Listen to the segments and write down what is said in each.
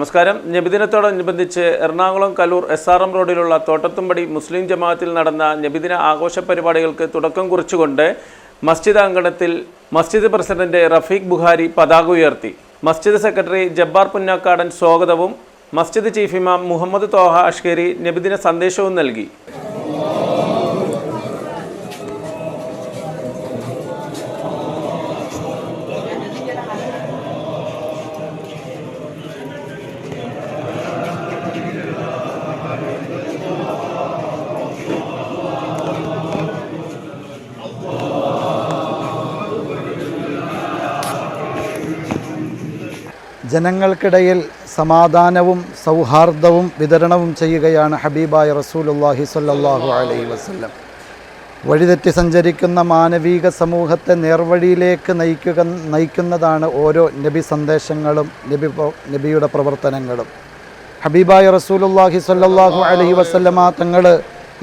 നമസ്കാരം. നബിദിനത്തോടനുബന്ധിച്ച് Ernakulam Kaloor S R M റോഡിലുള്ള തോട്ടത്തുംപടി മുസ്ലിം ജമാഅത്തിൽ നടന്ന നബിദിന ആഘോഷ പരിപാടികൾക്ക് തുടക്കം കുറിച്ചുകൊണ്ട് മസ്ജിദ് അങ്കണത്തിൽ മസ്ജിദ് പ്രസിഡന്റ് റഫീഖ് ബുഹാരി പതാക ഉയർത്തി. മസ്ജിദ് സെക്രട്ടറി ജബ്ബാർ പുന്നാക്കാടൻ സ്വാഗതവും മസ്ജിദ് ചീഫ് ഇമാം മുഹമ്മദ് തോഹ അഷ്കരി നബിദിന സന്ദേശവും നൽകി. ജനങ്ങൾക്കിടയിൽ സമാധാനവും സൗഹാർദ്ദവും വിതരണവും ചെയ്യുകയാണ് ഹബീബായ റസൂലുള്ളാഹി സ്വല്ലല്ലാഹു അലൈഹി വസല്ലം. വഴിതെറ്റി സഞ്ചരിക്കുന്ന മാനവിക സമൂഹത്തെ നേർവഴിയിലേക്ക് നയിക്കുക നയിക്കുന്നതാണ് ഓരോ നബി സന്ദേശങ്ങളും നബി നബിയുടെ പ്രവർത്തനങ്ങളും. ഹബീബായ റസൂലുള്ളാഹി സ്വല്ലല്ലാഹു അലൈഹി വസല്ലമ തങ്ങൾ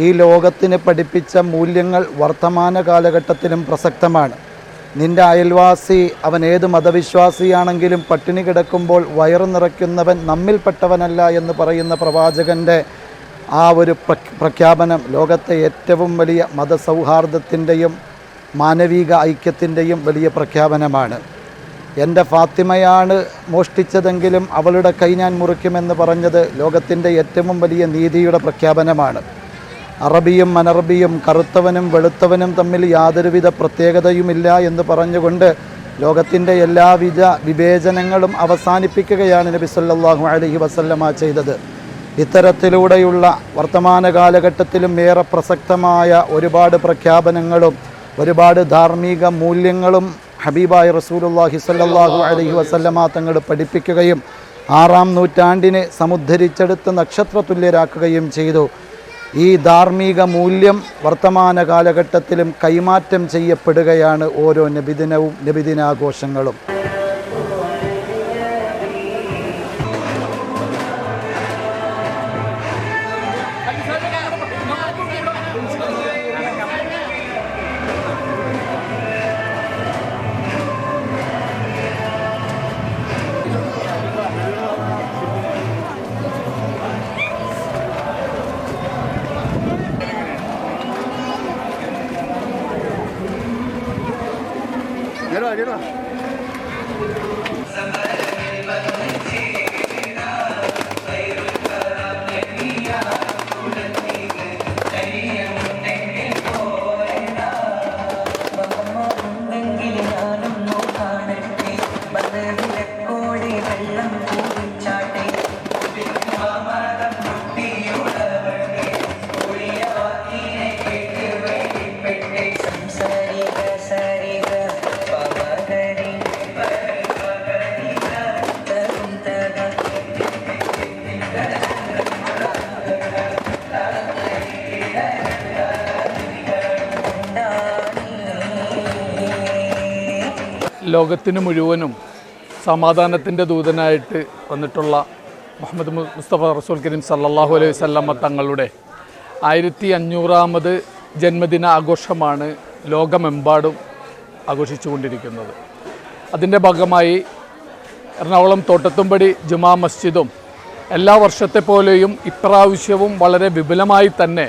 ഈ ലോകത്തിന് പഠിപ്പിച്ച മൂല്യങ്ങൾ വർത്തമാന കാലഘട്ടത്തിലും പ്രസക്തമാണ്. നിന്റെ അയൽവാസി അവൻ ഏത് മതവിശ്വാസിയാണെങ്കിലും പട്ടിണി കിടക്കുമ്പോൾ വയറു നിറയ്ക്കുന്നവൻ നമ്മിൽപ്പെട്ടവനല്ല എന്ന് പറയുന്ന പ്രവാചകന്റെ ആ ഒരു പ്രഖ്യാപനം ലോകത്തെ ഏറ്റവും വലിയ മതസൗഹാർദ്ദത്തിന്റെയും മാനവിക ഐക്യത്തിന്റെയും വലിയ പ്രഖ്യാപനമാണ്. എന്റെ ഫാത്തിമയാണ് മോഷ്ടിച്ചതെങ്കിലും അവളുടെ കൈ ഞാൻ മുറിക്കുമെന്ന് പറഞ്ഞത് ലോകത്തിന്റെ ഏറ്റവും വലിയ നീതിയുടെ പ്രഖ്യാപനമാണ്. അറബിയും അനറബിയും കറുത്തവനും വെളുത്തവനും തമ്മിൽ യാതൊരുവിധ പ്രത്യേകതയുമില്ല എന്ന് പറഞ്ഞുകൊണ്ട് ലോകത്തിന്റെ എല്ലാവിധ വിവേചനങ്ങളും അവസാനിപ്പിക്കുകയാണ് നബി സല്ലാഹു അലഹി വസല്ലമ ചെയ്തത്. ഇത്തരത്തിലൂടെയുള്ള വർത്തമാന കാലഘട്ടത്തിലും ഏറെ പ്രസക്തമായ ഒരുപാട് പ്രഖ്യാപനങ്ങളും ഒരുപാട് ധാർമ്മിക മൂല്യങ്ങളും ഹബീബായ റസൂലുള്ളാഹി സല്ലാഹു അലഹി വസല്ലമ തങ്ങൾ പഠിപ്പിക്കുകയും ആറാം നൂറ്റാണ്ടിനെ സമുദ്ധരിച്ചെടുത്ത് നക്ഷത്രതുല്യരാക്കുകയും ചെയ്തു. ഈ ധാർമ്മിക മൂല്യം വർത്തമാന കാലഘട്ടത്തിലും കൈമാറ്റം ചെയ്യപ്പെടുകയാണ് ഓരോ നബിദിനവും നബിദിനാഘോഷങ്ങളും. Somebody. ലോകത്തിന് മുഴുവനും സമാധാനത്തിന്റെ ദൂതനായിട്ട് വന്നിട്ടുള്ള മുഹമ്മദ് മുസ്തഫ റസൂൽ കരീം സല്ലാഹു അലൈഹി വസല്ലമ തങ്ങളുടെ ആയിരത്തി അഞ്ഞൂറാമത് ജന്മദിന ആഘോഷമാണ് ലോകമെമ്പാടും ആഘോഷിച്ചുകൊണ്ടിരിക്കുന്നത്. അതിന്റെ ഭാഗമായി എറണാകുളം തോട്ടത്തുംപടി ജുമാ മസ്ജിദും എല്ലാ വർഷത്തെ പോലെയും ഇപ്രാവശ്യവും വളരെ വിപുലമായി തന്നെ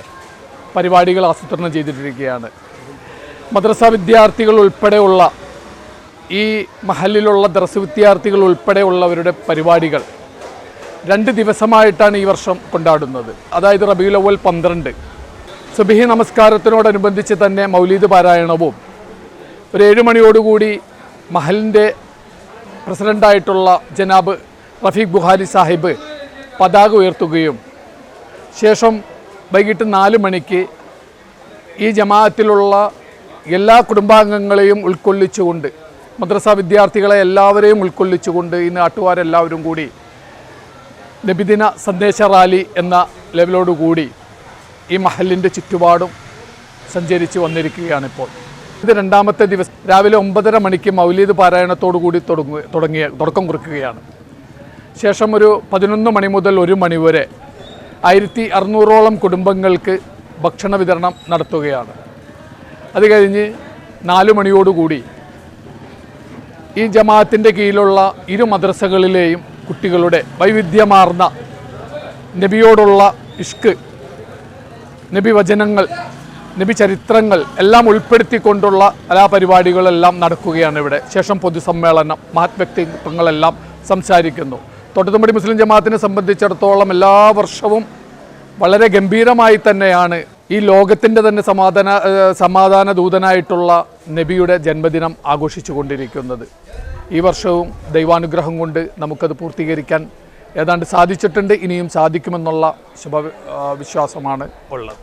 പരിപാടികൾ ആസൂത്രണം ചെയ്തിട്ടിരിക്കുകയാണ്. മദ്രസ വിദ്യാർത്ഥികൾ ഉൾപ്പെടെയുള്ള ഈ മഹലിലുള്ള ദർസ് വിദ്യാർത്ഥികൾ ഉൾപ്പെടെയുള്ളവരുടെ പരിപാടികൾ രണ്ട് ദിവസമായിട്ടാണ് ഈ വർഷം കൊണ്ടാടുന്നത്. അതായത് റബീഉൽ അവൽ പന്ത്രണ്ട്. സുബിഹി നമസ്കാരത്തിനോടനുബന്ധിച്ച് തന്നെ മൗലീദ് പാരായണവും ഒരു ഏഴ് മണിയോടുകൂടി മഹലിന്റെ പ്രസിഡന്റായിട്ടുള്ള ജനാബ് റഫീഖ് ബുഹാരി സാഹിബ് പതാക ഉയർത്തുകയും ശേഷം വൈകിട്ട് നാല് മണിക്ക് ഈ ജമാഅത്തിലുള്ള എല്ലാ കുടുംബാംഗങ്ങളെയും ഉൾക്കൊള്ളിച്ചുകൊണ്ട് മദ്രസ വിദ്യാർത്ഥികളെ എല്ലാവരെയും ഉൾക്കൊള്ളിച്ചുകൊണ്ട് ഈ നാട്ടുകാരെല്ലാവരും കൂടി നബിദിന സന്ദേശ റാലി എന്ന ലെവലോടുകൂടി ഈ മഹലിന്റെ ചുറ്റുപാടും സഞ്ചരിച്ച് വന്നിരിക്കുകയാണിപ്പോൾ ഇത് രണ്ടാമത്തെ ദിവസം രാവിലെ ഒമ്പതര മണിക്ക് മൗലീദ് പാരായണത്തോടു കൂടി തുടങ്ങുക തുടങ്ങിയ തുടക്കം കുറിക്കുകയാണ്. ശേഷം ഒരു പതിനൊന്ന് മണി മുതൽ ഒരു മണി വരെ ആയിരത്തി അറുന്നൂറോളം കുടുംബങ്ങൾക്ക് ഭക്ഷണ വിതരണം നടത്തുകയാണ്. അത് കഴിഞ്ഞ് നാല് മണിയോടുകൂടി ഈ ജമാഅത്തിന്റെ കീഴിലുള്ള ഇരു മദ്രസകളിലെയും കുട്ടികളുടെ വൈവിധ്യമാർന്ന നബിയോടുള്ള ഇഷ്ക് നബി വചനങ്ങൾ നബി ചരിത്രങ്ങൾ എല്ലാം ഉൾപ്പെടുത്തിക്കൊണ്ടുള്ള കലാപരിപാടികളെല്ലാം നടക്കുകയാണ് ഇവിടെ. ശേഷം പൊതുസമ്മേളനം മഹത് വ്യക്തിത്വങ്ങളെല്ലാം സംസാരിക്കുന്നു. തൊട്ടുതുമ്പടി മുസ്ലിം ജമാഅത്തിനെ സംബന്ധിച്ചിടത്തോളം എല്ലാ വർഷവും വളരെ ഗംഭീരമായി തന്നെയാണ് ഈ ലോകത്തിന്റെ തന്നെ സമാധാന സമാധാന ദൂതനായിട്ടുള്ള നബിയുടെ ജന്മദിനം ആഘോഷിച്ചു കൊണ്ടിരിക്കുന്നത് ഈ വർഷവും ദൈവാനുഗ്രഹം കൊണ്ട് നമുക്കത് പൂർത്തീകരിക്കാൻ ഏതാണ്ട് സാധിച്ചിട്ടുണ്ട്. ഇനിയും സാധിക്കുമെന്നുള്ള ശുഭ വിശ്വാസമാണ് ഉള്ളത്.